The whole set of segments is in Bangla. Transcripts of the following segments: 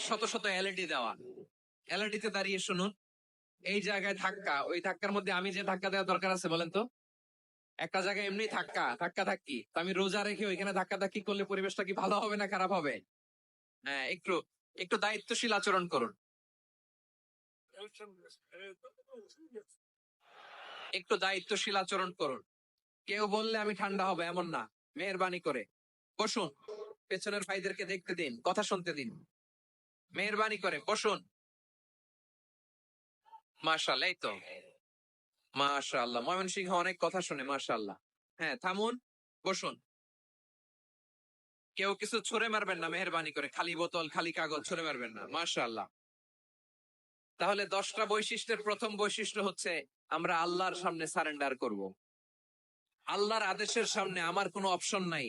শত শত এলইডি দেওয়া। এলইডি তে দাঁড়িয়ে শুনুন। এই জায়গায় ধাক্কা, ওই ধাক্কার মধ্যে আমি যে ধাক্কা দেওয়া দরকার আছে বলেন তো? একটা জায়গায় এমনি ধাক্কা ধাক্কা ধাক্কি। তো আমি রোজা রেখে ওইখানে ধাক্কা ধাক্কি করলে পরিবেশটা কি ভালো হবে না খারাপ হবে? হ্যাঁ একটু একটু দায়িত্বশীল আচরণ করুন। একটু দায়িত্বশীল আচরণ করুন। কেউ বললে আমি ঠান্ডা হবে, এমন না। মেহরবানি করে। বসুন, পেছনের ভাইদেরকে দেখতে দিন, কথা শুনতে দিন। মেহরবানি করে, বসুন। মাশাল্লাহ এই তো। মাশাল্লাহ ময়মনসিংহ অনেক কথা শুনে মাশাল্লাহ হ্যাঁ থামুন, বসুন। কেউ কিছু ছুঁড়ে মারবেন না মেহরবানি করে, খালি বোতল, খালি কাগজ, ছুঁড়ে মারবেন না মাশাল্লাহ তাহলে দশটা বৈশিষ্ট্যের প্রথম বৈশিষ্ট্য হচ্ছে, আমরা আল্লাহর সামনে সারেন্ডার করব। আল্লাহর আদেশের সামনে আমার কোনো অপশন নাই।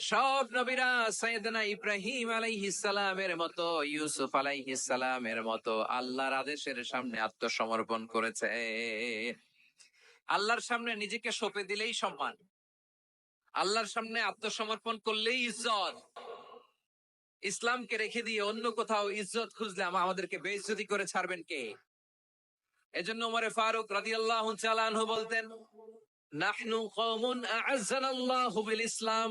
সব নবীরা সৈয়দনা ইব্রাহিম আলাইহিসালামের মতো, ইউসুফ আলাইহিসালামের মতো আল্লাহর আদেশের সামনে আত্মসমর্পণ করেছে। আল্লাহর সামনে নিজেকে সঁপে দিলেই সম্মান। আল্লাহর সামনে আত্মসমর্পণ করলেই ইজ্জত। ইসলামকে রেখে দিয়ে অন্য কোথাও ইজ্জত খুঁজলে আমাদেরকে বেইজ্জতি করে ছাড়বেন কে? এজন্য ওমরে ফারুক রাদিয়াল্লাহু তাআলা বলতেন, নাহনু কওমুন আ'আজ্জানাল্লাহু বিল ইসলাম।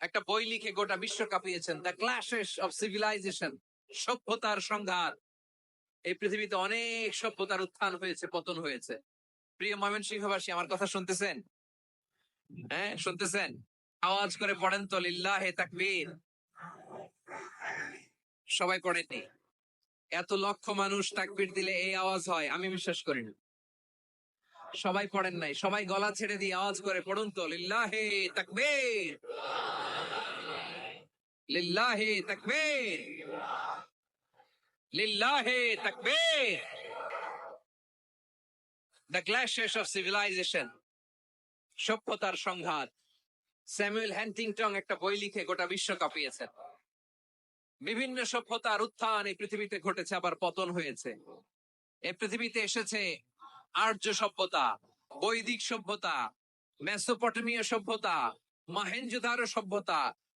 একটা বই লিখে গোটা বিশ্ব কাঁপিয়েছেন। দ্য ক্লাশেস অফ সিভিলাইজেশন সভ্যতার সংঘাত। এই পৃথিবীতে অনেক সভ্যতার উত্থান হয়েছে, পতন হয়েছে। প্রিয় ময়মনসিংহবাসী, আমার কথা শুনতেছেন? হ্যাঁ শুনতেছেন? আওয়াজ করে পড়েন তো, লিল্লাহে তাকবীর। সবাই পড়েননি? এত লক্ষ মানুষ তাকবীর দিলে এই আওয়াজ হয়, আমি বিশ্বাস করি না। সবাই পড়েন নাই, সবাই গলা ছেড়ে দিয়ে আওয়াজ করে পড়ুন তো, লিল্লাহে তাকবীর। লিল্লাহে তাকবীর। লিল্লাহে তাকবীর। দ্য ক্ল্যাশেস অফ সিভিলাইজেশন সভ্যতার সংঘাত। স্যামুয়েল একটা বই লিখে গোটা বিশ্ব কাঁপিয়েছেন। বিভিন্ন সভ্যতার উত্থান এই পৃথিবীতে ঘটেছে, আবার পতন হয়েছে। এই পৃথিবীতে এসেছে আর্য সভ্যতা, বৈদিক সভ্যতা, মেসোপটেমীয় সভ্যতা, মহেঞ্জোদারো সভ্যতা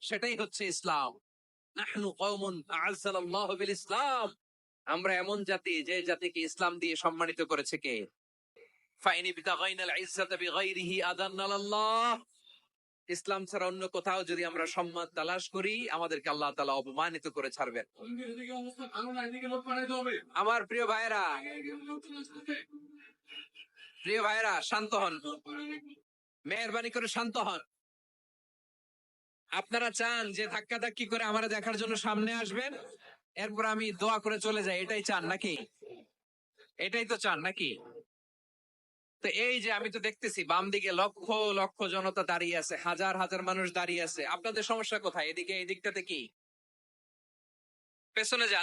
সেটাই হচ্ছে ইসলাম। ইসলাম আমরা এমন জাতি যে জাতিকে ইসলাম দিয়ে সম্মানিত করেছে কে? ইসলাম ছাড়া অন্য কোথাও যদি আমরা সম্মান তালাশ করি, আমাদেরকে আল্লাহ তালা অপমানিত করে ছাড়বেন। আমার প্রিয় ভাইরা প্রিয় ভাইরা শান্ত হন। মেহরবানি করে শান্ত হন। আপনারা চান যে ধাক্কা ধাক্কি করে আমার দেখার জন্য সামনে আসবেন? এরপর আমি দোয়া করে চলে যাই, এটাই চান নাকি? এটাই তো চান নাকি? তো এই যে আমি তো দেখতেছি বাম দিকে লক্ষ লক্ষ জনতা দাঁড়িয়ে আছে, হাজার হাজার মানুষ দাঁড়িয়ে আছে। আপনাদের সমস্যা কোথায়? এদিকে, এই দিকটাতে কি? পেছনে যান।